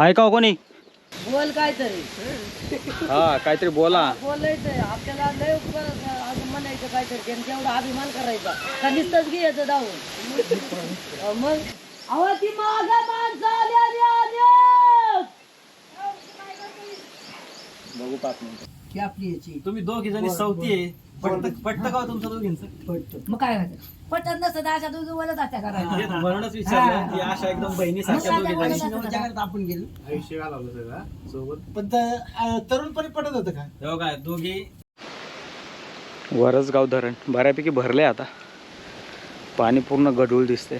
हाय का हो कोणी? बोल काय तरी हा काहीतरी बोला. बोलायचंय. आपल्याला लय उपकार म्हणायचं काहीतरी. त्यांचा एवढा अभिमान करायचा का नुसतंच घ्यायचं धावून. मग? अहो ती मागा माणसं आली आली आली. बघू पाच मिनिट. ती आपली याची? तुम्ही दोघी जणी सवती आहे. पटत पटत का तुमचं दोघींचं. पडतो मग काय व्हायचं? पटत नसतं तर अशा दोघी बोलत असत्या करायला तेच म्हणूनच विचारलं की अशा एकदम दोघी जणी? आपण गेलो. आयुष्य घालवलं सगळं सोबत. पण त- तरुणपणी पटत होतं का? हो काय दोघी. वरसगाव धरण. बऱ्यापैकी भरले आता. पाणी पूर्ण गडूळ दिसते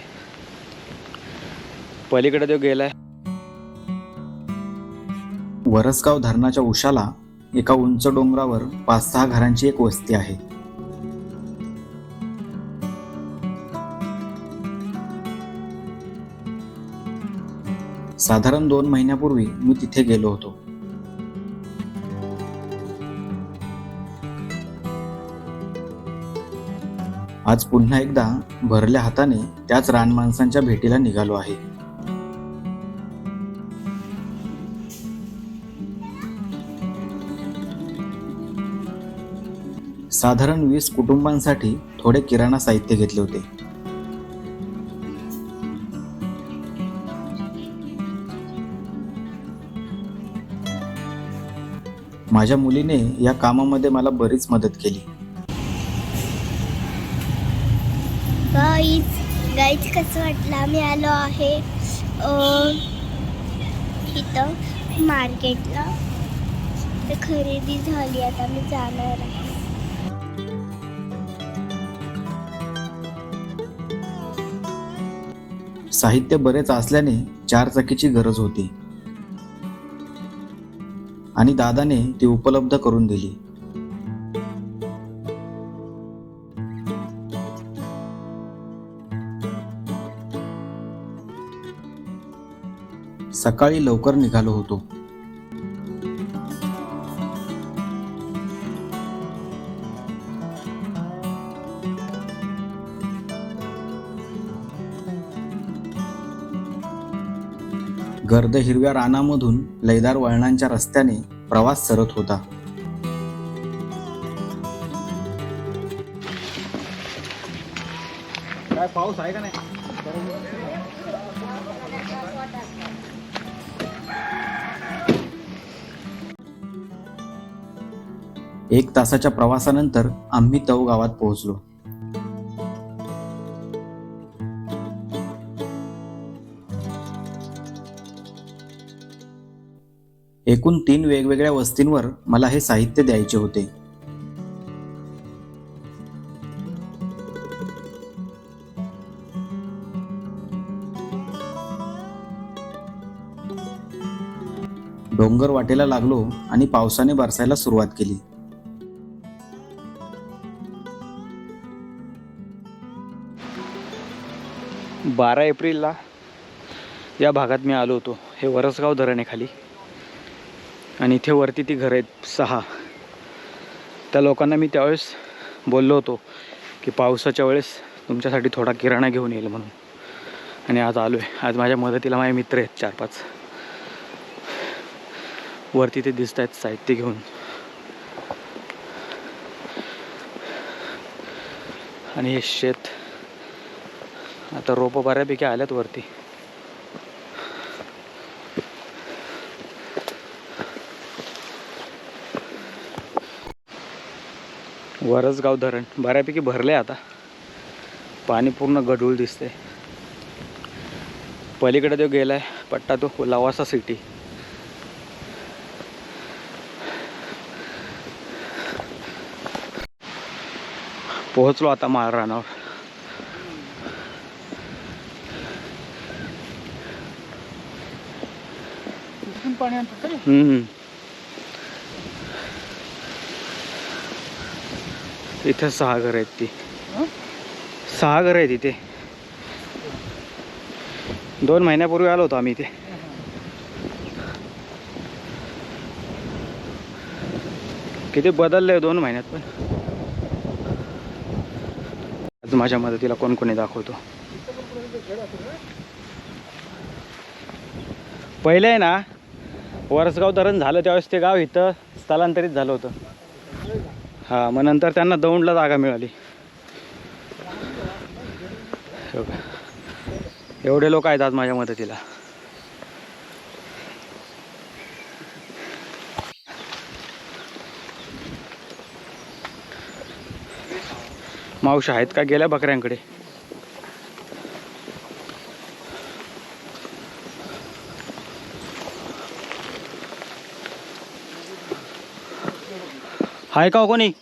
पलीकडे तो गेलाय. वरसगाव धरणाच्या उशाला एका उंच डोंगरावर पाच सहा घरांची एक वस्ती आहे. साधारण दोन महिन्यापूर्वी मी तिथे गेलो होतो. आज पुन्हा एकदा भरल्या हाताने त्याच रानमाणसांच्या भेटीला निघालो आहे. साधारण वीस कुटुंबांसाठी थोडे किराणा साहित्य घेतले होते. माझ्या मुलीने या कामामध्ये मला बरीच मदत केली. गाईज गाईज कसं वाटलं? आम्ही आलो आहे इथं मार्केटला तर खरेदी झाली आता मी जाणार आहे. साहित्य बरेच असल्याने चारचाकीची गरज होती. आणि दादाने ती उपलब्ध करून दिली. सकाळी लवकर निघालो होतो. गर्द हिरव्या रानामधून लैदार वळणांच्या रस्त्याने प्रवास सरत होता. काय पाऊस आहे का नाही? एक तासाच्या प्रवासानंतर आम्ही तव गावात पोहोचलो. एकूण तीन वेगवेगळ्या वस्तींवर मला हे साहित्य द्यायचे होते. डोंगर वाटेला लागलो आणि पावसाने बरसायला सुरुवात केली. बारा एप्रिलला या भागात मी आलो होतो. हे वरसगाव धरण आहे खाली आणि इथे वरती ती घरं आहेत सहा. त्या लोकांना मी त्यावेळेस बोललो होतो की पावसाच्या वेळेस तुमच्यासाठी थोडा किराणा घेऊन येईल म्हणून. आणि आज आलो आहे आज माझ्या मदतीला माझे मित्र आहेत चार पाच. वरती ते दिसत आहेत साहित्य घेऊन. आणि हे शेत आता रोपं बऱ्यापैकी आल्यात वरती. वरसगाव धरण बऱ्यापैकी भरले आता. पाणी पूर्ण गडूळ दिसते पलीकडे तो गेलाय पट्टा तो लवासा सिटी. पोहोचलो आता माळ रानावर पाणी आणतात का रे? हम्म. इथे सहा घर आहेत ती. सहा घर आहेत इथे. दोन महिन्यापूर्वी आलो होतो आम्ही इथे. किती बदललंय दोन महिन्यात पण. आज माझ्या मदतीला कोण कोणी दाखवतो. पहिले आहे ना वरसगाव धरण झालं त्यावेळेस ते गाव इथं स्थलांतरित झालं होतं. हां मग नंतर त्यांना दौंडला जागा मिळाली. एवढे लोक आहेत आज माझ्या मदतीला. मावशा आहेत का गेल्या बकऱ्यांकडे? हाय का हो कोणी?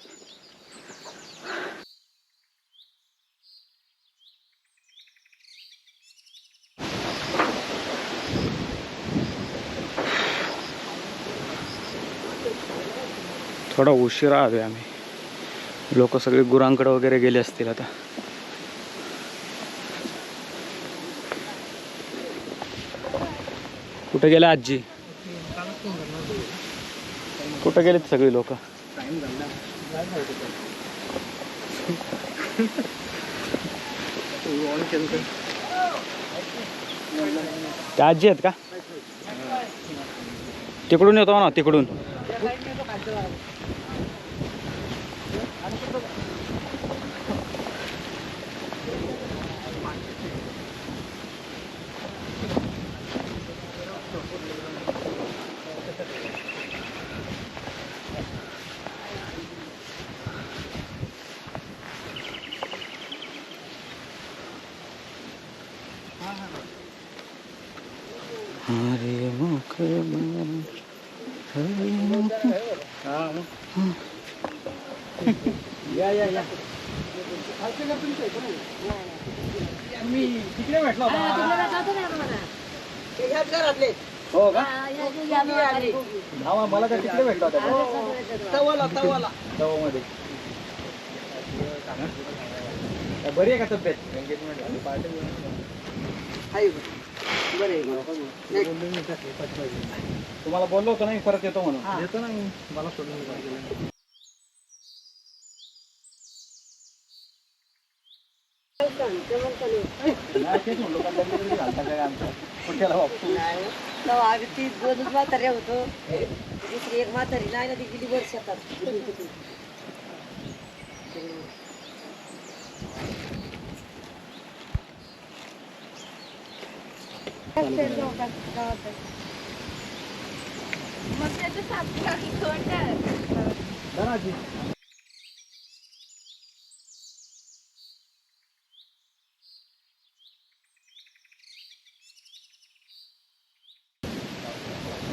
थोडा उशिरा आलोय आम्ही. लोक सगळे गुरांकडे वगैरे गेले असतील आता. कुठे गेले आजी? कुठे गेलेत सगळी लोक? त्या आजी आहेत का? तिकडून येतो ना तिकडून हरे मुख हरे मुख या या या मी तिकडे भेटलो होतो हो मला तर तिकडे भेटला होता तवाला तवाला. तवामध्ये. बरी आहे का तब्येत? तुम्हाला बोललो होतो ना मी परत येतो म्हणून. येतो ना मी मला सोडून आम्ही ती दोनच म्हाताऱ्या होतो. दुसरी एक म्हातारी नाही ना ती गेली वर्ष शेतात या तुम्ही या.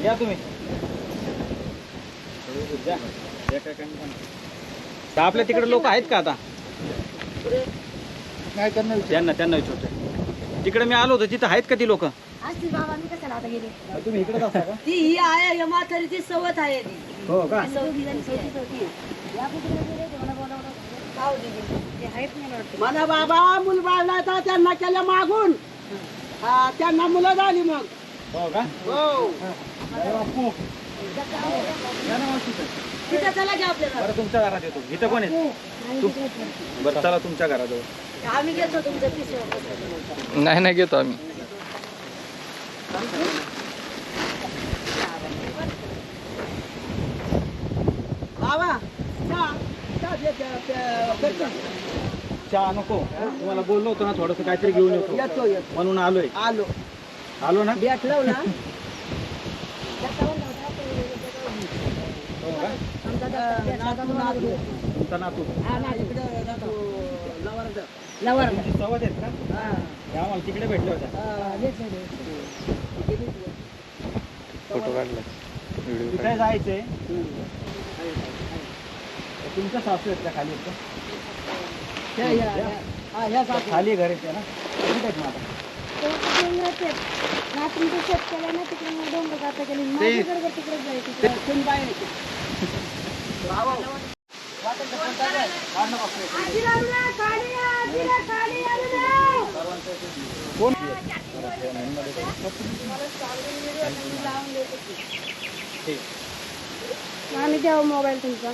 या. तर आपल्या तिकडे लोक आहेत का आता? त्यांना त्यांना विचारतोय. तिकडे मी आलो होतो तिथं आहेत का ती लोक? असतील बाबा मी कशाला आता गेले? तुम्ही इकडेच असता का? ती ही आहे या सवत आहे ती. हो का? मला बाबा मुल त्यांना केलं मागून. हा, त्यांना मुलं झाली मग. हो का? हो. अरे बापू. या ना मावशी इथं. तिथं चला घ्या आपल्याला. बरं तुमच्या घरात येतो. इथं कोण आहे? तू बरं चला तुमच्या घराजवळ. आम्ही घेतो तुमचं पिशवं नाही नाही घेतो आम्ही. बाबा चहा, चहा दे, त्या- त्या- करतो. चहा नको. तुम्हाला बोललो होतो ना थोडस काहीतरी घेऊन येतो. येतो येतो. म्हणून आलोय. आलो. आलो ना? भेटलो ना. हो का? तुमचा नातू. लवर तुमची आहेत का? हा, त्या आम्हाला तिकडे भेटल्या होत्या. हा. फोटो काढला. जायचंय. तुमच्या सासू आहेत का खाली आहेत का? हा. खाली घर येते ना? कुठे आहेत मग आता रात्रीचं शेत ना तिकडे डोंगर जाता माझी तिकडे जायची कोण? बाहेर आम्ही द्यावं मोबाईल तुमचा.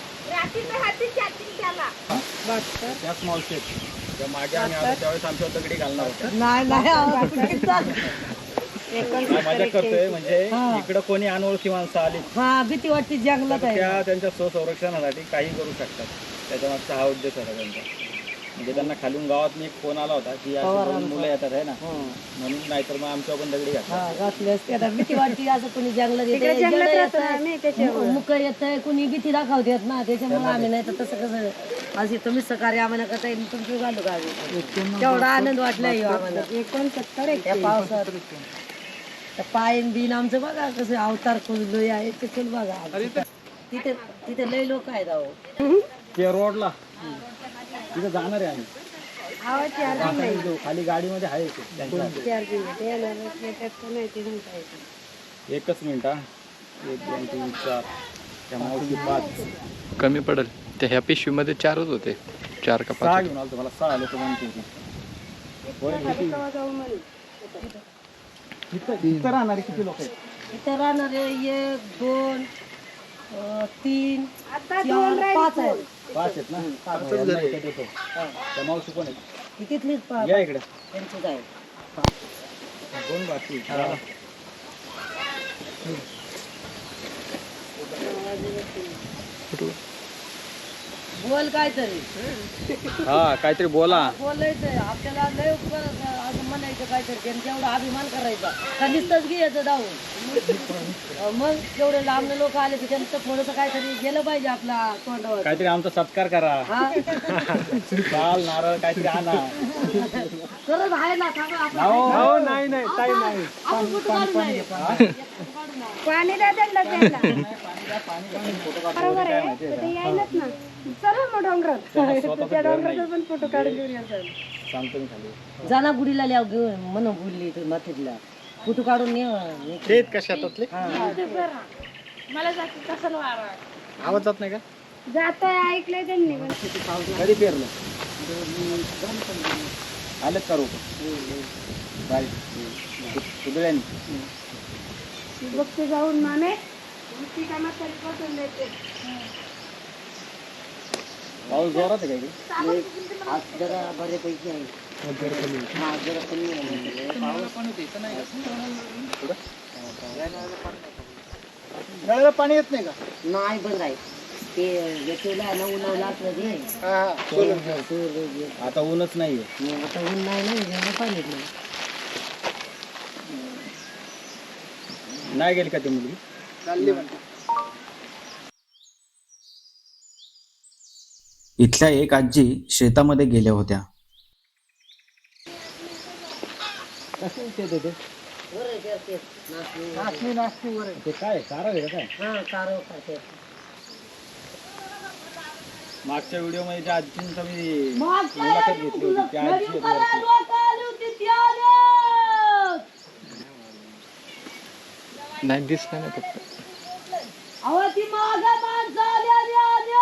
त्या स्मॉल शेप त्या मागे आम्ही आलो त्यावेळेस आमच्या दगडी घालणार होतं. नाही नाही आम्हाला कुठे चाल. मजा करतोय म्हणजे हा. इकडं कोणी अनोळखी माणसं आली हा भीती वाटते जंगलात आहे. त्या त्यांच्या स्वसंरक्षणासाठी काही करू शकतात. त्याच्यामागचा हा उद्देश होता त्यांचा म्हणजे त्यांना खालून गावात एक फोन आला होता की अशी दोन मुलं येतात आहे ना? म्हणून नाहीतर मग आमच्या पण दगडी घातला. हा घातले असते. आता भीती वाटते असं कोणी जंगलात येते मुक येत कुणी भीती दाखवतात ना त्याच्यामुळे आम्ही नाही तर तसं कसं आज इथं मी सकाळी आम्हाला कसं आहे, तुमची घालू का आम्ही? तेवढा आनंद वाटला आम्हाला. त्या पावसात. त्या पायन बिन आमचं बघा कसं अवतार खोललोय आहे ते चल बघा. तिथे तिथे लय लोक आहेत अहो. ते रोडला. तिथे जाणार आहे. आम्ही जाऊ. खाली गाडीमध्ये आहे ते त्यांच्या एकच मिनिट हा. एक दोन तीन चार. त्या मावशी पाच कमी पडेल. ते ह्या पिशवीमध्ये चारच होते. चार का सहा पाच घेऊन आलो मला सहा लोक म्हणते होते. होय, किती? इथं इथं राहणारे किती लोक आहेत? इथं राहणारे एक दोन अं, तीन चार पाच आहेत. पाच आहेत ना? देतो. त्या मावशी कोण आहेत. ही तिथलीच पा- या इकडे. त्यांचीच आहे दोन बाकी. बोल काहीतरी. हा काहीतरी बोला. बोलायचंय. आपल्याला लय उपकार म्हणायचं काहीतरी त्यांनी तेवढा अभिमान करायचा. का नुसतंच घ्यायचं जाऊन. अं, मग तेवढे लांब लोक आले तर त्यांचं थोडंसं काहीतरी गेलं पाहिजे आपला तोंडावर. काहीतरी आमचा सत्कार करा. हा? लाल नारळ काहीतरी आणा. खरंच आहे ना सांगा आपण नाही नाही काही नाही. आपण कुठं काढू नाही. पाणी द्या त्यांना त्यांना. बरोबर आहे. ते यायलाच ना. चला मग डोंगरात. त्या डोंगराचा पण फोटो काढून घेऊन या चल. सांगतो मी खाली. जाना गुढीला लिहाव घेऊन म्हणून बोलली तू माथेतला फोटो काढून ने शेत का शेतातले? मला जास्त कसं वारा आवाज जात नाही का? जात ऐकलंय त्यांनी पण. कधी पेरलं? आलेत का रोप? बारीक कुदळ्यांनी बघते जाऊन माने. ती कामात तरी देते. पाऊस जोरात आहे का इकडे? आज जरा बऱ्यापैकी आहे. हा जरा कमी आहे. नळाला पाणी येत नाही का? नाही बंद आहे. ते येतेला आहे ना उन्हाळा असलं ते हा हा. सूर आता ऊनच नाहीये आता ऊन नाही ना जेव्हा पाणी येत नाही. नाही गेली का ती मुलगी? चालली म्हणते. इथल्या एक आजी शेतामध्ये गेल्या होत्या. हा मागच्या व्हिडिओमध्ये ज्या आजींचा मी मुलाखत घेतली होती त्या आजी आहेत वरती. नाही दिसलं नाही फक्त. अहो ती मागा माणसं आली आली आली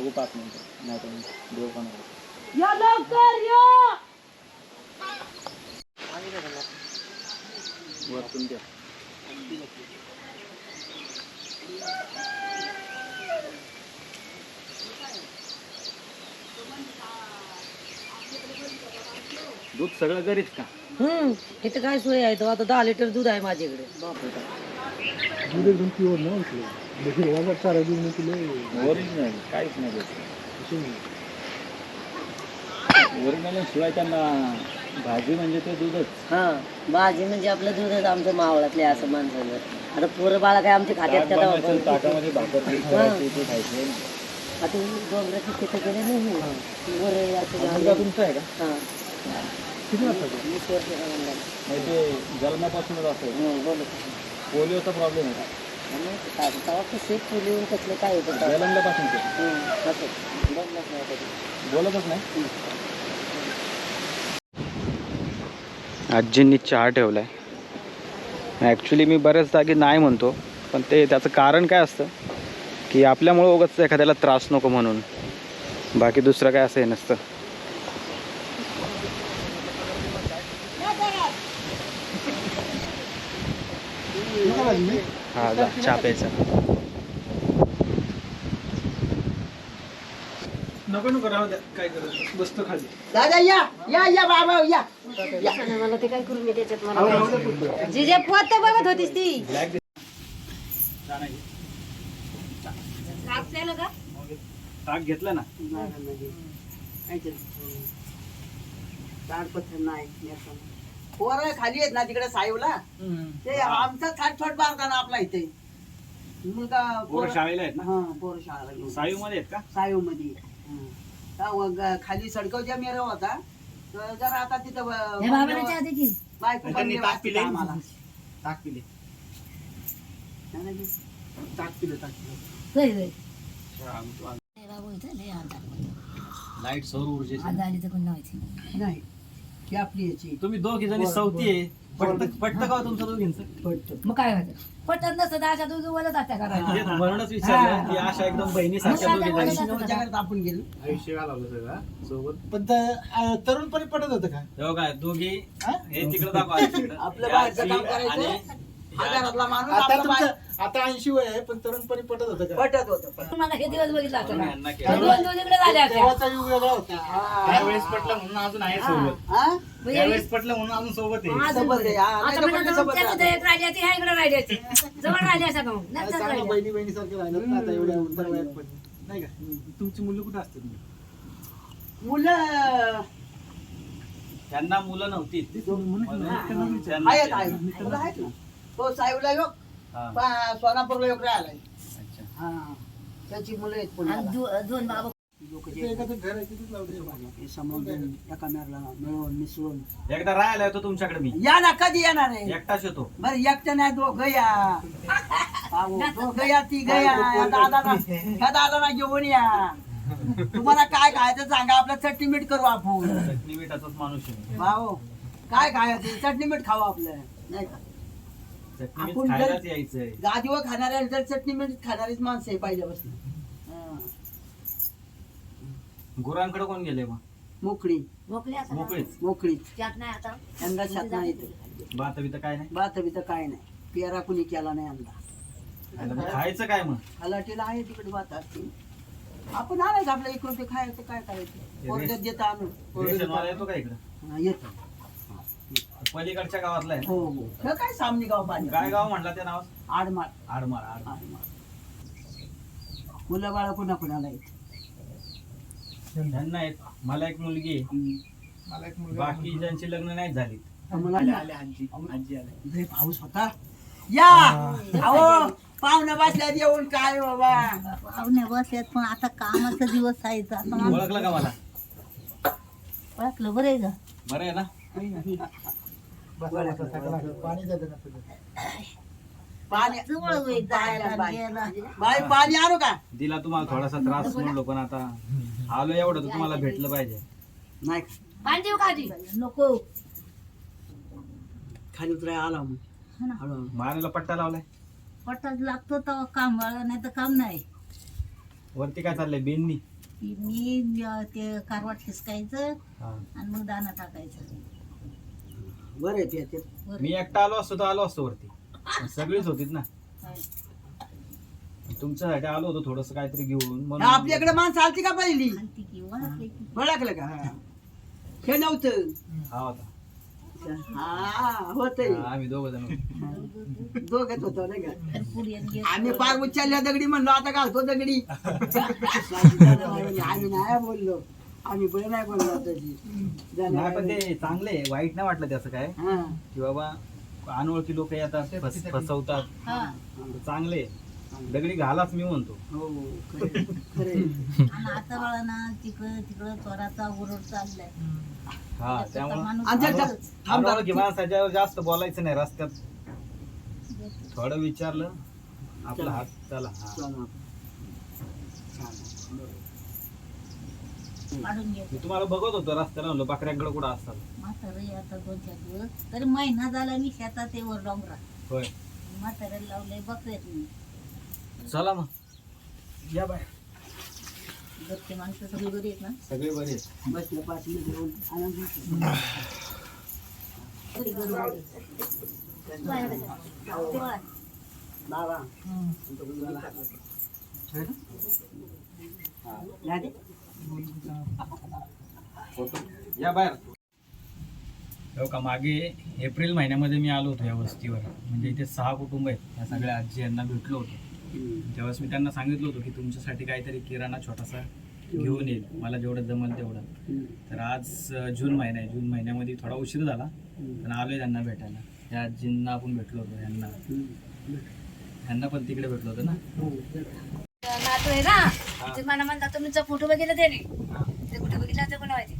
बघू पाच मिनिटं नाही तर देव पण आहे. या लवकर या! वरतून द्या दूध सगळं घरीच का? हम्म इथं काय सोय आहे? तो आता दहा लिटर दूध आहे माझ्याकडे. ओरिजिनल काहीच नाही ओरिजिनल शिवाय त्यांना भाजी म्हणजे ते दूधच. हा भाजी म्हणजे आपलं दूधच आमचं मावळातले असं माणसाचं. आता पोरं बाळा काय आमचे खात्यात ताक का बनवायचं, दवाखान्यात? ताकामध्ये भाकर पीठ ठेवायची, ते खायचं आता डोंगराची नाही. वर असं तुमचा आहे का? हा. किती. म्हणजे जन्मापासूनच असं पोलिओचा प्रॉब्लेम आहे. का कसलं काय होतं बोललंच नाही कधी. बोलतच नाही आजींनी चहा ठेवलाय. ॲक्च्युली मी बऱ्याच जागी नाही म्हणतो पण ते त्याचं कारण काय असतं? की आपल्यामुळं उगाच एखाद्याला त्रास नको म्हणून. बाकी दुसरं काय असं हे नसतं. हा जा चहा प्यायचा. नको नको राहू द्या काय करत बसतो खाली. दादा या या या बाबा या. मला ते काय करून मी त्याच्यात मला? जे जे पोत बघत होतीस ती. कापलेलं का? ताक घेतलं ना. ताडपत्र नाही. पोरं खाली आहेत ना तिकडे साईवला ते आमचा थाटफट मारता ना आपला इथे. मुलगा पोरं शाळेला आहेत ना? हा पोरं शाळेला घेऊन सायू मध्ये आहेत का? मध्ये खाली सडकवच्या मेरा होता. तर जरा आता तिथं हे की. बायको त्यांनी ताक पिले? आम्हाला. ताक पिले? ताक पिलं ताक पिलं. बाबू इथं लय. लाइट सौर ऊर्जेची. आज आली तर कोण नाही. ही आपली याची. तुम्ही दोघी जणी सवती आहे. पटत पटतं का हो तुमचं दोघींचं? पडतो मग काय होतं पटत नसतं तर अशा दोघी बोलत असत्या करायला तेच म्हणूनच विचारलं की अशा एकदम बहिणीसारख्या दोघी जणी. शिनोच्या घरात. आपण गेलो. आयुष्य घालवलं सगळं सोबत. पण त- अं, तरुणपणी पटत होतं का? काय दोघी? हा? हे तिकडे दाखवा. आपलं बाहेरचं काम करायचं. आणि आजारातला माणूस आता आपलं बाहेर- तुमचं आता ऐंशी वय आहे पण तरुणपणी पटत होतं का? पटत होतं मला हे दिवस बघितला का? हे. दोन दोन इकडे तेव्हाचा युग वेगळा होता. त्यावेळेस पटलं म्हणून अजून आहे सोबत. हा? त्यावेळेस पटलं म्हणून अजून सोबत आहे. आज सोबत आहे, हा. आता नाही तर म्हणलं कोणी तर सोबत त्याचं राहतं. एक राहिली असती, ह्या इकडे असती. जवळ राहिली असं का मग? नंतर चांगलं राहिली. बहिणी बहिणी सारखे राहिलं. ना आता एवढ्या वयात पण. नाही का? तुमची मुलं कुठे असतात मुलं? त्यांना मुलं नव्हती. आहेत आहेत मुलं आहेत ना? तो साहेबला योग पा- सोनापूरला राहिलाय हा. त्याची मुलं आहेत आणि पुण्याला दो- दोन बाबा लोक ते एखादं घर आहे तिथेच लावते हे समजून एका मेरला मिळवून मिसळून. एकदा राहायला येतो तुमच्याकडे मी. या ना कधी येणार आहे? एकटाच येतो. बरं एकटं नाही दोघं या. अहो, दोघं या तिघं या. या दादाला या दादाला घेऊन या. तुम्हाला काय खायचं सांगा आपलं चटणी मीठ करू आपण. चटणी मिठाचाच माणूस आहे मी. भाऊ काय खायचं? चटणी मीठ खाऊ आपलं. नाही का? चटणी मीठ आपण जर- यायचंय. गादीवर खाणाऱ्या तर चटणी मीठ खाणारीच माणसं आहे पहिल्यापासून. हा. गुरांकडे कोण गेले मग? मोकळी. मोकळी. मोकळीच. मोकळी. नाही आता. यंदा शात नाही येत बात बित काय नाही? बात बी तर काय नाही. पेरा कुणी केला नाही यंदा. आणि मग खायचं काय मग? हलाटीला आहे तिकडे बात असते आपण आणायचं आपल्या इकडून ते खायचं काय करायचं पोरगत देतं आणून पोरगं रेशनवाला देतं. येतो का इकडं? हा, येतं. पलीकडच्या गावातला आहे हो हो. हे काय सामनी गाव पाहिजे काय गाव म्हणला ते नाव आडमाळ. आडमार आड आडमाळ. मुलं बाळ कुणा कुणाला येत त्यांना एक मला एक मुलगी आहे. मला एक मुलगा बाकी ज्यांची लग्न नाही झाली मला आले आजी. आजी आले. लय पाऊस होता. या! अहो पाहुण्या बसल्यात येऊन काय बाबा? पाहुणे बसल्यात पण आता कामाचा दिवस आहे तर आता मला ओळखलं का मला? ओळखलं बरं आहे का? बरं आहे ना? बसा बसा सगळा पाणी जातं ना तुझं पाणी जवळ होईल जायला बाई यायला. बाई, पाणी आणू का? दिला तुम्हाला थोडासा त्रास म्हणलो पण आता आलो एवढं तर तुम्हाला भेटलं पाहिजे. नाही. पाणी देऊ का आधी? नको. खाली उतराय आला मग. हा ना. हळूहळू. मारायला पट्टा लावलाय? पटात लागतो तेव्हा काम वाळा नाही तर काम नाही. वरती काय चाललंय? बेननी? मी अं, ते कारवाट ठिसकायचं हा. आणि मग दाना टाकायचं. बरं आहे ते- ते. मी एकटा आलो असतो तर आलो असतो वरती. पण सगळीच होतीत ना. तुमच्यासाठी आलो होतो थोडस काहीतरी घेऊन म्हणून आपल्याकडे माणसं आलती का पहिली? ती की ओळखली की. ओळखलं का? हे. नव्हतं. हा होता. हा होत हा, आम्ही दोघ जण दोघच होतो नाही का? पुढे आणि. आम्ही पार उचलल्या दगडी म्हणलो आता घालतो दगडी आम्ही नाही बोललो. आम्ही पण नाही तशी नाही पण ते चांगले आहे, वाईट नाही वाटलं त्याचं काय? हा. की बाबा अनोळखी लोक येतात फस- फसवतात. हा. चांगले दगडी घालाच मी म्हणतो. हो. आणि आता ना तिकडं तिकडं चोराचा ओरड चाललाय. हा त्याचा त्यामुळे माणूस आमच्या आलाच. थांब जरा. अनोळखी माणसाच्यावर जास्त बोलायचं नाही रस्त्यात. थोडं विचारलं आपला हात चला हा. चला. काढून मी तुम्हाला बघत होतो रस्त्याला म्हणलं बकऱ्यांकडे कुठं असतात. म्हातारं आता दोन चार दिवस. तरी महिना झाला मी शेतात ते वर डोंगरा होय. म्हाताऱ्याला लावलंय बकऱ्यात मी चला मग. या बाय. घरचे माणसं सगळी बरी आहेत ना? सगळे बरे आहेत. बसलं पाच मिनिट येऊन आनंद. घरी. बाबा. हा. या बाहेर. हो का मागे एप्रिल महिन्यामध्ये मी आलो होतो या वस्तीवर. म्हणजे इथे सहा कुटुंब आहेत. या सगळ्या आजी यांना भेटलो होतो. त्यावेळेस मी त्यांना सांगितलं होतं की तुमच्यासाठी काहीतरी किराणा छोटासा घेऊन येईल मला जेवढं जमल तेवढं. तर आज जून महिना आहे. जून महिन्यामध्ये थोडा उशीर झाला. पण आलोय त्यांना भेटायला. या आजींना आपण भेटलो होतो यांना. यांना पण तिकडे भेटलो होतो ना? नातू आहे ना? ते मला म्हणतात तुमचा फोटो बघितला त्याने ते कुठे बघितला ते पण माहिती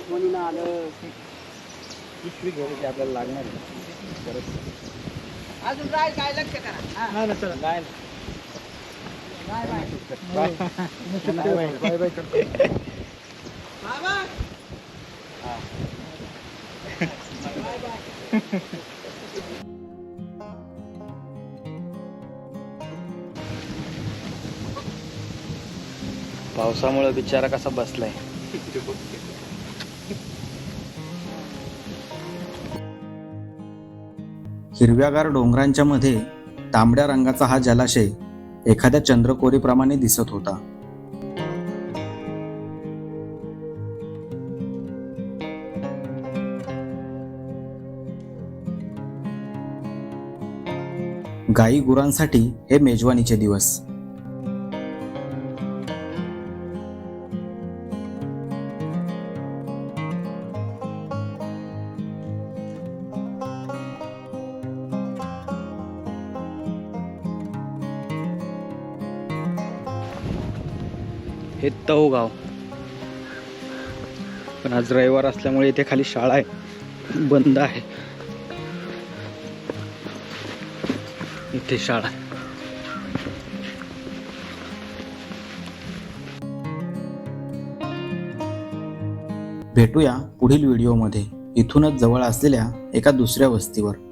आठवणीनं आलं. पिशवी घेऊन आपल्याला लागणार आहे. अजून राहील काय? लक्ष करा. हा. नाही चला. नाही. बाबा. पावसामुळे बिचारा कसा बसलाय. हिरव्यागार डोंगरांच्या मध्ये तांबड्या रंगाचा हा जलाशय एखाद्या चंद्रकोरीप्रमाणे दिसत होता. गाई गुरांसाठी हे मेजवानीचे दिवस. हे तव गाव. पण आज रविवार असल्यामुळे इथे खाली शाळा आहे. बंद आहे. इथे शाळा भेटूया पुढील व्हिडिओमध्ये. इथूनच जवळ असलेल्या एका दुसऱ्या वस्तीवर.